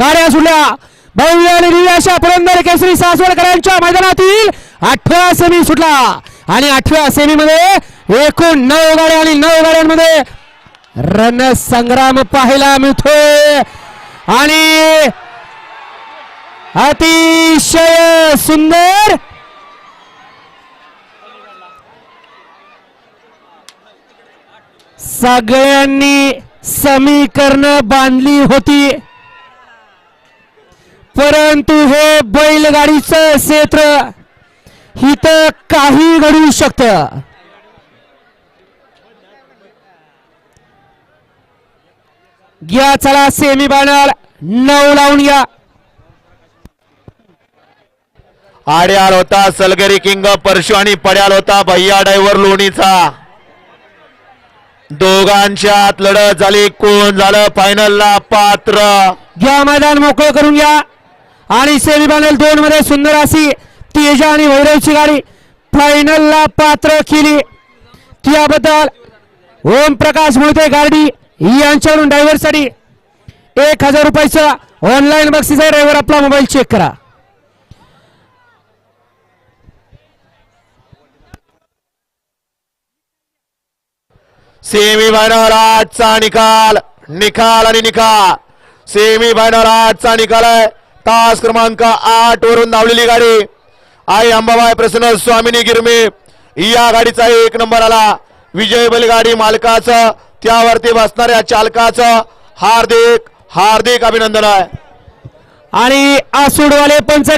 गाड्या सुटल्या. भव्य आणि अशा पुरंदर केसरी सासवडकरांच्या मैदानातील आठव्या सेमी सुटला. आणि आठव्या सेमी मध्ये एकूण नऊ गाड्या आणि नऊ गाड्यांमध्ये रणसंग्राम पाहायला मिळतोय. आणि अतिशय सुंदर सगळ्यांनी समीकरण बांधली होती. परंतु हे बैलगाडीचं क्षेत्र इथं काही घडू शकत. घ्या चला सेमी बॅनर नऊ लावून घ्या. आड्याल होता सलगरी किंग परशु आणि पड्याल होता भैया डायव्हर लोणीचा. दोघांच्यात लढत झाली कोण झालं फायनलला पात्र? घ्या मैदान मोकळं करून घ्या. आणि सेमी बॅनर दोन मध्ये सुंदर अशी तेजा आणि वैरवची गाडी फायनलला पात्र केली. त्याबद्दल ओम प्रकाश मोहिते गाडी यांच्याकडून ड्रायव्हरसाठी एक हजार रुपयाचं ऑनलाईन बक्षीस आहे. ड्रायव्हर आपला मोबाईल चेक करा. सेमी फायनल आजचा निकाल निकाल आणि निकाल. सेमी फायनल आजचा निकाल आहे. तास क्रमांक आठ वरून धावलेली गाडी. आई अंबाबाई प्रसन्न स्वामिनी गिरमे. या गाडीचा एक नंबर आला. विजय बैलगाडी मालकाचं त्यावरती बसणाऱ्या चालकाचं हार्दिक हार्दिक अभिनंदन आहे. आणि आसूडवाले पंच